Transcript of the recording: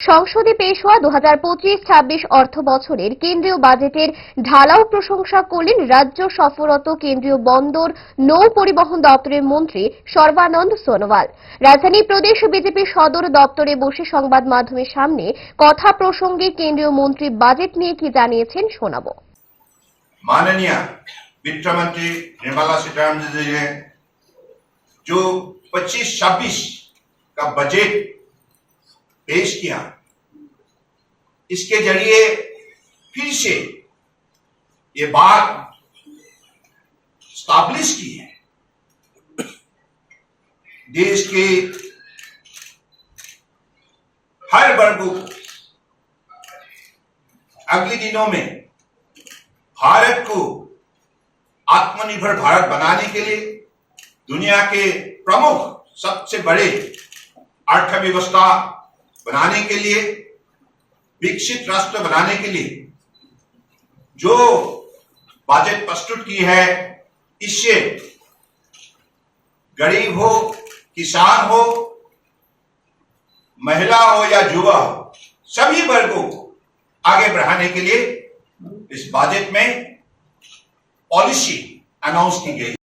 সংসদে পেশ হওয়া দু হাজার পঁচিশ ছাব্বিশ অর্থ বছরের কেন্দ্রীয় বাজেটের ঢালাও প্রশংসা করলেন রাজ্য সফররত কেন্দ্রীয় বন্দর নৌ পরিবহন দপ্তরের মন্ত্রী সর্বানন্দ সোনোয়াল রাজধানী প্রদেশ বিজেপি সদর দপ্তরে বসে সংবাদ মাধ্যমের সামনে কথা প্রসঙ্গে কেন্দ্রীয় মন্ত্রী বাজেট নিয়ে কি জানিয়েছেন শোনাবো माननीय वित्त मंत्री निर्मला सीतारमण जी ने जो 25-26 का बजट पेश किया। इसके ज़रिए फिर से ये बात स्टैब्लिश की है। देश के हर वर्ग को अगले दिनों में भारत को आत्मनिर्भर भारत बनाने के लिए दुनिया के प्रमुख सबसे बड़े अर्थव्यवस्था बनाने के लिए, विकसित राष्ट्र बनाने के लिए, जो बजट प्रस्तुत की है, इससे गरीब हो, किसान हो, महिला हो या युवा हो, सभी वर्गों को आगे बढ़ाने के लिए इस बजट में पॉलिसी अनाउंस की गई